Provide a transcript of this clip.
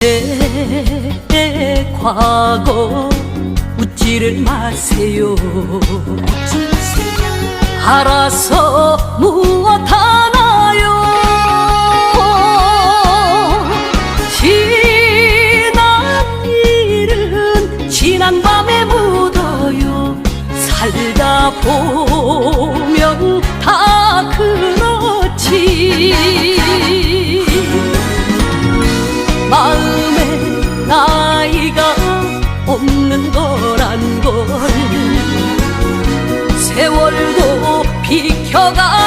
내 과거 웃지를 마세요. 알아서 무엇 하나요? 지난 일은 지난 밤에 묻어요. 살다 보면 다 그렇지 없는 거란 걸 세월도 비켜가는 걸